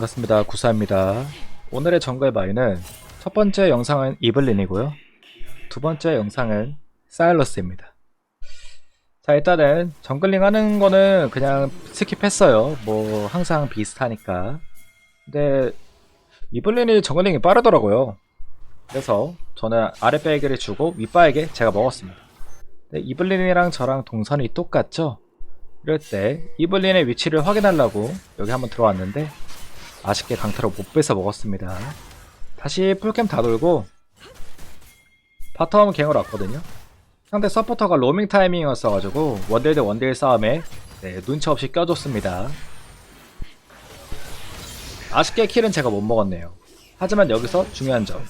반갑습니다. 구사입니다. 오늘의 정글 바이는 첫 번째 영상은 이블린이고요. 두 번째 영상은 사일러스입니다. 자, 일단은 정글링 하는 거는 그냥 스킵했어요. 뭐, 항상 비슷하니까. 근데, 이블린이 정글링이 빠르더라고요. 그래서 저는 아랫배에게를 주고 윗바에게 제가 먹었습니다. 근데 이블린이랑 저랑 동선이 똑같죠? 이럴 때 이블린의 위치를 확인하려고 여기 한번 들어왔는데 아쉽게 강타로 못 빼서 먹었습니다. 다시 풀캠 다 돌고 바텀 갱으로 왔거든요. 상대 서포터가 로밍 타이밍이었어가지고 원딜 대 원딜 싸움에 네, 눈치 없이 껴줬습니다. 아쉽게 킬은 제가 못 먹었네요. 하지만 여기서 중요한 점.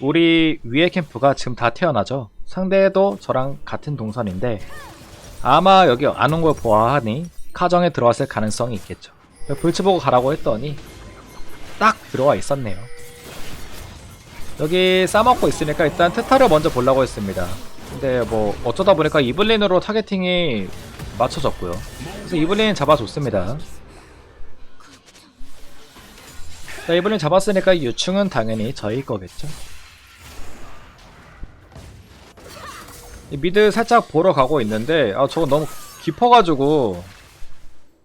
우리 위에 캠프가 지금 다 태어나죠. 상대도 저랑 같은 동선인데 아마 여기 안 온 걸 보아하니 카정에 들어왔을 가능성이 있겠죠. 불치 보고 가라고 했더니 딱 들어와 있었네요. 여기 싸먹고 있으니까 일단 테타를 먼저 보려고 했습니다. 근데 뭐 어쩌다 보니까 이블린으로 타겟팅이 맞춰졌고요. 그래서 이블린 잡아줬습니다. 자, 이블린 잡았으니까 유충은 당연히 저희 거겠죠. 이 미드 살짝 보러 가고 있는데 아 저거 너무 깊어가지고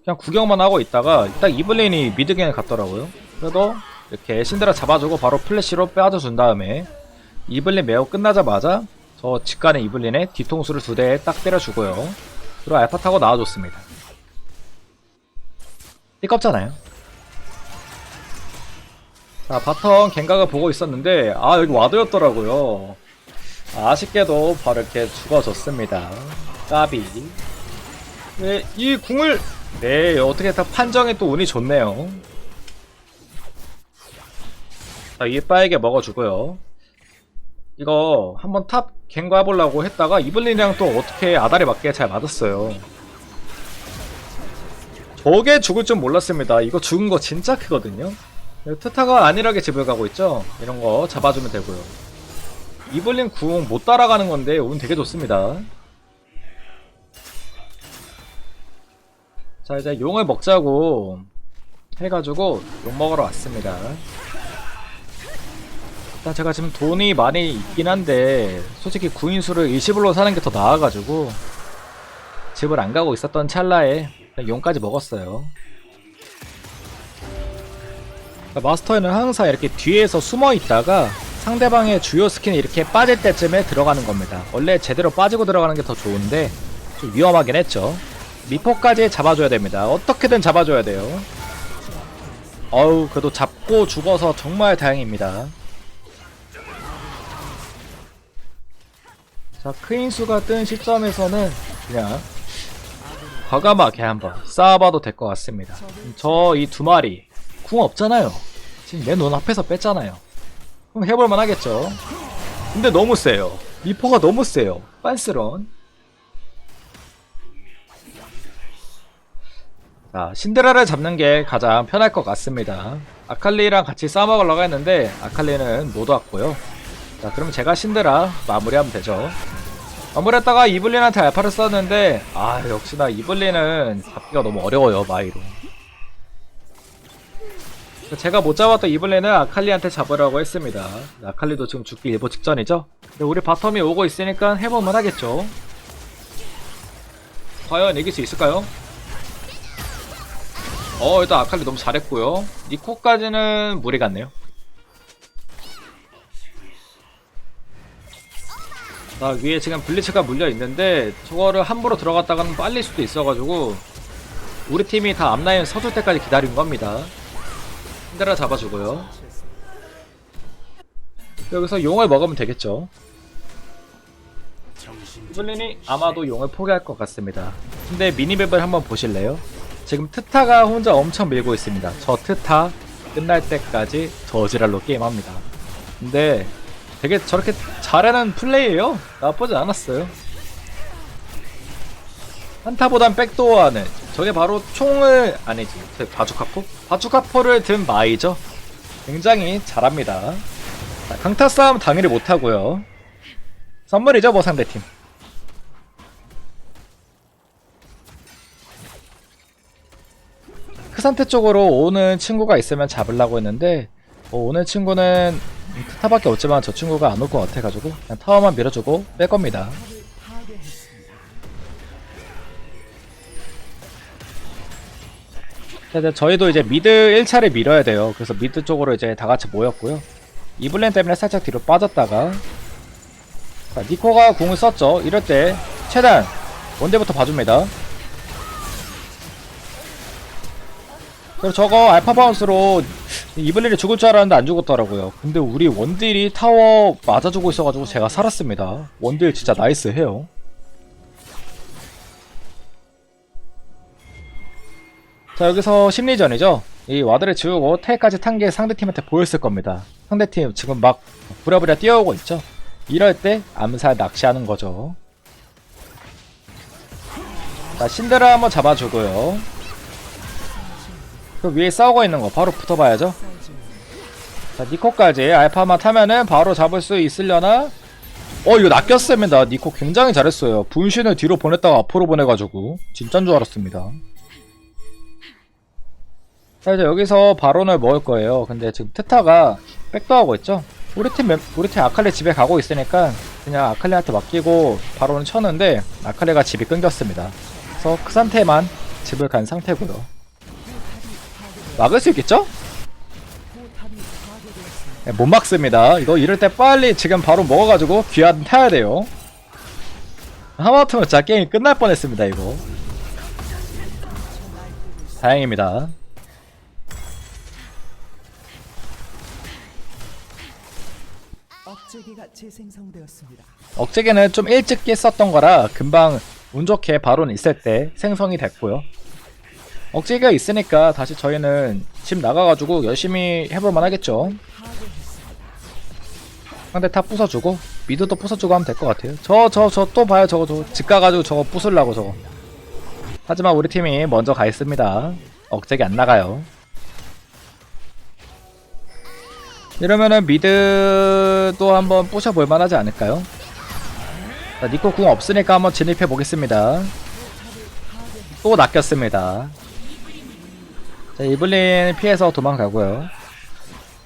그냥 구경만 하고 있다가 딱 이블린이 미드갱에 갔더라고요 그래도 이렇게 신드라 잡아주고 바로 플래시로 빠져준 다음에 이블린 매우 끝나자마자 저 직간의 이블린의 뒤통수를 두 대에 딱 때려주고요 그리고 알파 타고 나와줬습니다 띠껍잖아요 자 바텀 갱각을 보고 있었는데 아 여기 와드였더라고요 아쉽게도 바로 이렇게 죽어줬습니다. 까비. 네, 이 궁을 네 어떻게 다 판정에 또 운이 좋네요. 자, 이빠에게 먹어주고요. 이거 한번 탑 갱과 해보려고 했다가 이블린이랑 또 어떻게 아다리 맞게 잘 맞았어요. 저게 죽을 줄 몰랐습니다. 이거 죽은 거 진짜 크거든요. 트타가 안일하게 집을 가고 있죠. 이런 거 잡아주면 되고요. 이블린 궁 못 따라가는 건데 운 되게 좋습니다. 자 이제 용을 먹자고 해가지고 용 먹으러 왔습니다. 일단 제가 지금 돈이 많이 있긴 한데 솔직히 구인수를 일시불로 사는 게 더 나아가지고 집을 안 가고 있었던 찰나에 용까지 먹었어요. 마스터에는 항상 이렇게 뒤에서 숨어 있다가 상대방의 주요 스킨이 이렇게 빠질 때쯤에 들어가는 겁니다. 원래 제대로 빠지고 들어가는 게 더 좋은데 좀 위험하긴 했죠. 미포까지 잡아줘야 됩니다. 어떻게든 잡아줘야 돼요. 어우 그래도 잡고 죽어서 정말 다행입니다. 자 크인수가 뜬 시점에서는 그냥 과감하게 한번 쌓아봐도 될 것 같습니다. 저 이 두 마리 궁 없잖아요. 지금 내 눈앞에서 뺐잖아요. 그럼 해볼만 하겠죠. 근데 너무 세요. 미포가 너무 세요. 빤스런. 자, 신데렐라를 잡는 게 가장 편할 것 같습니다. 아칼리랑 같이 싸먹으려고 했는데 아칼리는 못 왔고요. 자, 그럼 제가 신데라 마무리하면 되죠. 마무리했다가 이블린한테 알파를 썼는데 아 역시나 이블린은 잡기가 너무 어려워요 마이로. 제가 못 잡았던 이블린은 아칼리한테 잡으라고 했습니다. 아칼리도 지금 죽기 일보 직전이죠? 근데 우리 바텀이 오고 있으니까 해보면 하겠죠? 과연 이길 수 있을까요? 어 일단 아칼리 너무 잘했고요 니코까지는 무리 같네요 자 위에 지금 블리츠가 물려있는데 저거를 함부로 들어갔다가는 빨릴 수도 있어가지고 우리 팀이 다 앞라인 서줄 때까지 기다린 겁니다 신데라 잡아주고요. 여기서 용을 먹으면 되겠죠. 이블린이 아마도 용을 포기할 것 같습니다. 근데 미니맵을 한번 보실래요? 지금 트타가 혼자 엄청 밀고 있습니다. 저 트타 끝날 때까지 저지랄로 게임합니다. 근데 되게 저렇게 잘하는 플레이예요. 나쁘지 않았어요. 한타보단 백도어하는 저게 바로 총을 아니지 바주카포? 바주카포를 든 마이죠 굉장히 잘합니다 자, 강타 싸움 당연히 못하고요 선물이죠 뭐 상대팀 그 크산테 쪽으로 오는 친구가 있으면 잡으려고 했는데 어, 오는 친구는 트 타밖에 없지만 저 친구가 안 올 것 같아가지고 그냥 타워만 밀어주고 뺄 겁니다. 자, 이제 저희도 이제 미드 1차를 밀어야 돼요. 그래서 미드 쪽으로 이제 다 같이 모였고요. 이블렌 때문에 살짝 뒤로 빠졌다가 자, 니코가 궁을 썼죠. 이럴 때 최대한 원대부터 봐줍니다. 그리고 저거 알파 바운스로 이블린이 죽을 줄 알았는데 안 죽었더라고요. 근데 우리 원딜이 타워 맞아주고 있어가지고 제가 살았습니다. 원딜 진짜 나이스해요. 자 여기서 심리전이죠. 이 와드를 지우고 텔까지 탄 게 상대팀한테 보였을 겁니다. 상대팀 지금 막 부랴부랴 뛰어오고 있죠. 이럴 때 암살 낚시하는 거죠. 자 신드라 한번 잡아주고요. 그 위에 싸우고 있는 거 바로 붙어봐야죠. 자 니코까지 알파만 타면은 바로 잡을 수 있으려나? 어 이거 낚였습니다. 니코 굉장히 잘했어요. 분신을 뒤로 보냈다가 앞으로 보내가지고 진짠 줄 알았습니다. 자 이제 여기서 바론을 먹을 거예요. 근데 지금 트타가 백도하고 있죠. 우리 팀 멤- 우리 팀 아칼리 집에 가고 있으니까 그냥 아칼리한테 맡기고 바론을 쳤는데 아칼리가 집이 끊겼습니다. 그래서 그 상태만 집을 간 상태고요. 막을 수 있겠죠? 네, 못 막습니다. 이거 이럴 때 빨리 지금 바로 먹어가지고 귀한 타야 돼요. 하마터면 진짜 게임 끝날 뻔했습니다 이거. 다행입니다. 억제기는 좀 일찍 깼었던 거라 금방 운 좋게 바로는 있을 때 생성이 됐고요. 억제기가 있으니까 다시 저희는 집 나가가지고 열심히 해볼만 하겠죠. 상대 탑 부숴주고 미드도 부숴주고 하면 될 것 같아요. 저 저 저 또 봐요 저거 저거 집 가가지고 저거 부술라고 저거. 하지만 우리 팀이 먼저 가 있습니다. 억제기 안 나가요. 이러면은 미드도 한번 부셔볼 만 하지 않을까요? 자, 니코 궁 없으니까 한번 진입해 보겠습니다. 또 낚였습니다. 자, 이블린 피해서 도망가고요.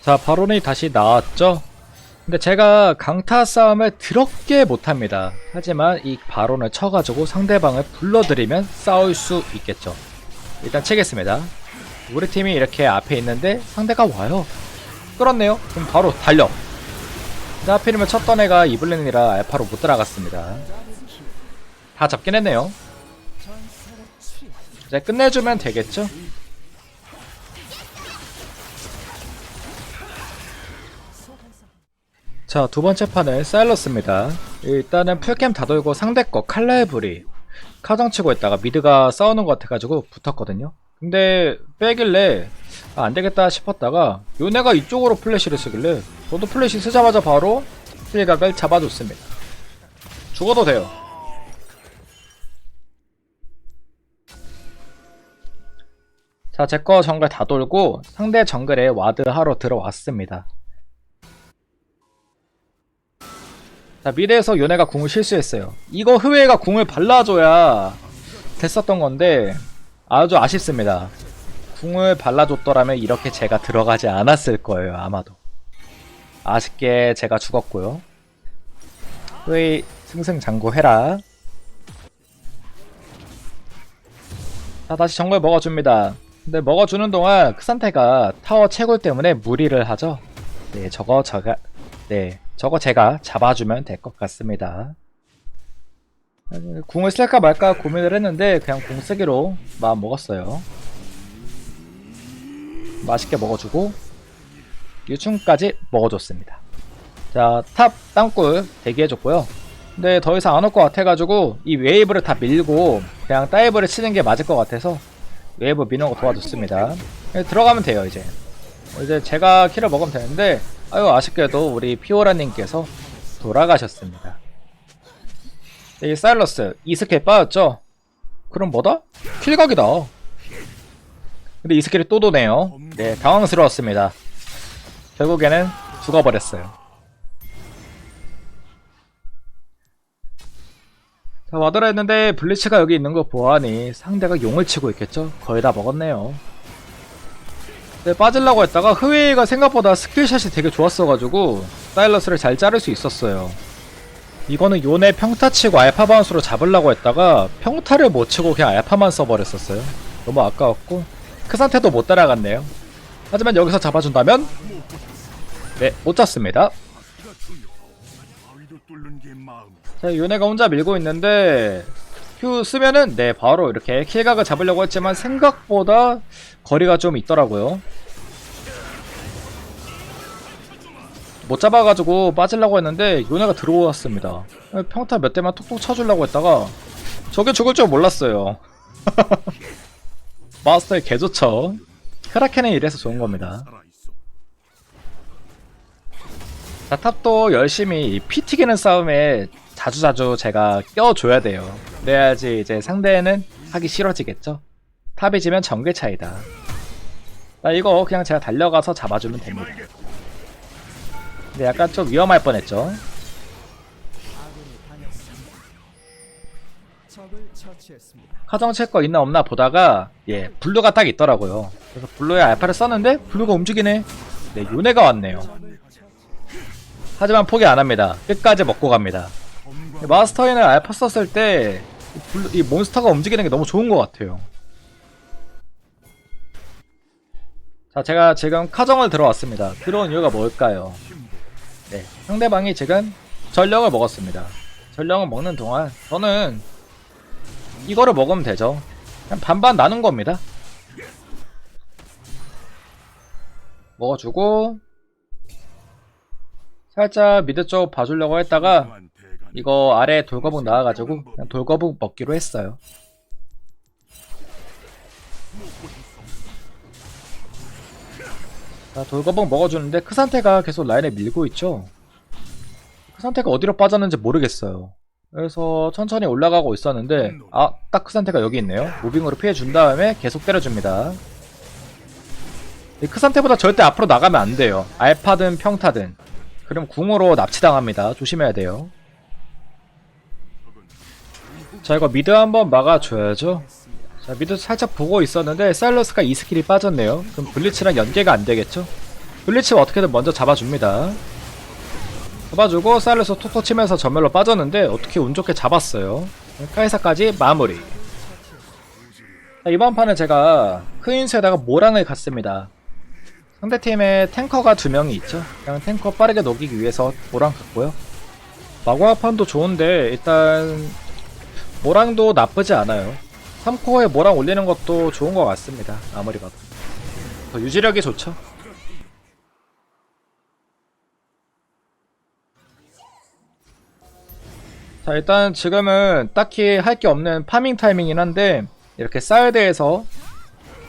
자, 바론이 다시 나왔죠? 근데 제가 강타 싸움을 드럽게 못합니다. 하지만 이 바론을 쳐가지고 상대방을 불러들이면 싸울 수 있겠죠. 일단 치겠습니다. 우리 팀이 이렇게 앞에 있는데 상대가 와요. 끌었네요. 그럼 바로 달려. 근데 하필이면 쳤던 애가 이블린이라 알파로 못 들어갔습니다. 다 잡긴 했네요. 이제 끝내주면 되겠죠? 자, 두 번째 판은 사일러스입니다. 일단은 풀캠 다 돌고 상대 거 칼날부리 카정 치고 있다가 미드가 싸우는 것 같아가지고 붙었거든요. 근데 빼길래 아, 안 되겠다 싶었다가 요네가 이쪽으로 플래시를 쓰길래 저도 플래시 쓰자마자 바로 필각을 잡아줬습니다. 죽어도 돼요. 자, 제 거 정글 다 돌고 상대 정글에 와드 하러 들어왔습니다. 자, 미래에서 요네가 궁을 실수했어요. 이거 흐웨가 궁을 발라줘야 됐었던 건데 아주 아쉽습니다. 궁을 발라줬더라면 이렇게 제가 들어가지 않았을 거예요, 아마도. 아쉽게 제가 죽었고요. 흐웨 승승장구해라. 자, 다시 정글 먹어줍니다. 근데 먹어주는 동안 크산테가 타워 채굴 때문에 무리를 하죠. 네, 저거 저가 네, 저거 제가 잡아주면 될 것 같습니다. 궁을 쓸까 말까 고민을 했는데 그냥 궁 쓰기로 마음 먹었어요. 맛있게 먹어주고 유충까지 먹어줬습니다. 자, 탑 땅굴 대기해줬고요. 근데 더 이상 안 올 것 같아가지고 이 웨이브를 다 밀고 그냥 다이브를 치는 게 맞을 것 같아서 웨이브 미는 거 도와줬습니다. 네, 들어가면 돼요 이제. 이제 제가 키를 먹으면 되는데 아유 아쉽게도 우리 피오라님께서 돌아가셨습니다. 네, 이 사일러스 이 스킬 빠졌죠? 그럼 뭐다? 킬각이다. 근데 이 스킬이 또 도네요. 네 당황스러웠습니다. 결국에는 죽어버렸어요. 자 와드라 했는데 블리츠가 여기 있는 거 보아하니 상대가 용을 치고 있겠죠? 거의 다 먹었네요. 네, 빠지려고 했다가 흐웨이가 생각보다 스킬샷이 되게 좋았어가지고 사일러스를 잘 자를 수 있었어요. 이거는 요네 평타 치고 알파 바운스로 잡으려고 했다가 평타를 못 치고 그냥 알파만 써버렸었어요. 너무 아까웠고 그 상태도 못 따라갔네요. 하지만 여기서 잡아준다면 네, 못 잡습니다. 자, 요네가 혼자 밀고 있는데 Q 쓰면은 네 바로 이렇게 킬각을 잡으려고 했지만 생각보다 거리가 좀 있더라고요. 못 잡아가지고 빠지려고 했는데 요네가 들어왔습니다. 평타 몇 대만 톡톡 쳐주려고 했다가 저게 죽을 줄 몰랐어요. 마스터의 개 좋죠. 크라켄은 이래서 좋은 겁니다. 자, 탑도 열심히 이피 튀기는 싸움에 자주자주 제가 껴줘야 돼요. 그래야지 이제 상대는 하기 싫어지겠죠? 탑이 지면 정글 차이다. 자, 이거 그냥 제가 달려가서 잡아주면 됩니다. 근데 약간 좀 위험할 뻔했죠? 아군이 당했습니다. 적을 처치했습니다. 카정 체거 있나 없나 보다가 예 블루가 딱 있더라고요. 그래서 블루에 알파를 썼는데 블루가 움직이네. 네 요네가 왔네요. 하지만 포기 안 합니다. 끝까지 먹고 갑니다. 검과 마스터인을 알파 썼을 때, 이 몬스터가 움직이는 게 너무 좋은 것 같아요. 자, 제가 지금 카정을 들어왔습니다. 들어온 이유가 뭘까요? 네, 상대방이 지금 전령을 먹었습니다. 전령을 먹는 동안 저는 이거를 먹으면 되죠. 그냥 반반 나눈 겁니다. 먹어주고 살짝 미드 쪽 봐주려고 했다가 대가는 이거 아래 돌거북 나와가지고 그냥 돌거북 먹기로 했어요. 자, 돌거북 먹어주는데 크산테가 계속 라인에 밀고 있죠. 크산테가 어디로 빠졌는지 모르겠어요. 그래서 천천히 올라가고 있었는데 아, 딱 크산테가 여기 있네요. 무빙으로 피해 준 다음에 계속 때려줍니다. 이 크산테보다 절대 앞으로 나가면 안 돼요. 알파든 평타든. 그럼 궁으로 납치당합니다. 조심해야 돼요. 자 이거 미드 한번 막아줘야죠. 자 미드 살짝 보고 있었는데 사일러스가 이 스킬이 빠졌네요. 그럼 블리츠랑 연계가 안되겠죠? 블리츠 어떻게든 먼저 잡아줍니다. 잡아주고 사일러스 톡톡 치면서 전멸로 빠졌는데 어떻게 운 좋게 잡았어요? 카이사까지 마무리. 자, 이번 판은 제가 크인스에다가 모랑을 갔습니다. 상대팀에 탱커가 두 명이 있죠. 그냥 탱커 빠르게 녹이기 위해서 모랑 갔고요. 마구아판도 좋은데 일단 모랑도 나쁘지 않아요. 3코어에 모랑 올리는 것도 좋은 것 같습니다. 아무리 봐도. 더 유지력이 좋죠. 자, 일단 지금은 딱히 할 게 없는 파밍 타이밍이긴 한데, 이렇게 사이드에서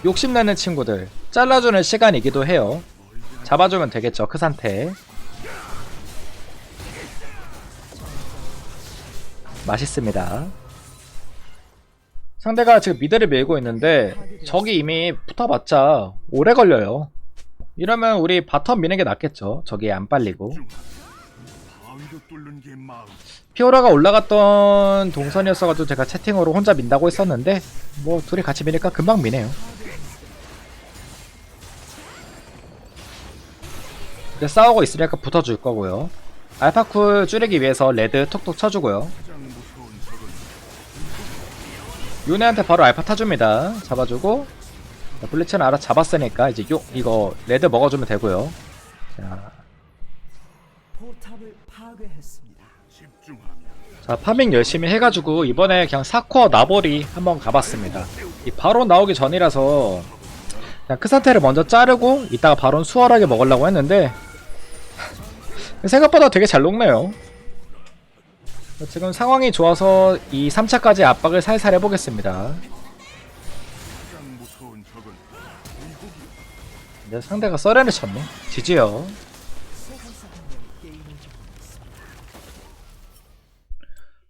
욕심내는 친구들, 잘라주는 시간이기도 해요. 잡아주면 되겠죠, 그 상태. 맛있습니다. 상대가 지금 미드를 밀고 있는데 적이 이미 붙어봤자 오래 걸려요. 이러면 우리 바텀 미는 게 낫겠죠. 적이 안 빨리고. 피오라가 올라갔던 동선이었어가지고 제가 채팅으로 혼자 민다고 했었는데 뭐 둘이 같이 미니까 금방 미네요. 이제 싸우고 있으니까 붙어줄 거고요. 알파쿨 줄이기 위해서 레드 톡톡 쳐주고요. 요네한테 바로 알파 타줍니다. 잡아주고 자, 블리츠는 알아 잡았으니까 이제 요 이거 레드 먹어주면 되고요. 자, 자 파밍 열심히 해가지고 이번에 그냥 사코어 나보리 한번 가봤습니다. 이 바로 나오기 전이라서 그냥 그 상태를 먼저 자르고 이따가 바로 수월하게 먹으려고 했는데 생각보다 되게 잘 녹네요. 지금 상황이 좋아서 이 3차까지 압박을 살살 해보겠습니다. 이제 상대가 썰렌을 쳤네. 지지요.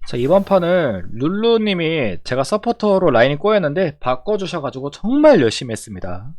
자 이번 판은 룰루님이 제가 서포터로 라인이 꼬였는데 바꿔주셔가지고 정말 열심히 했습니다.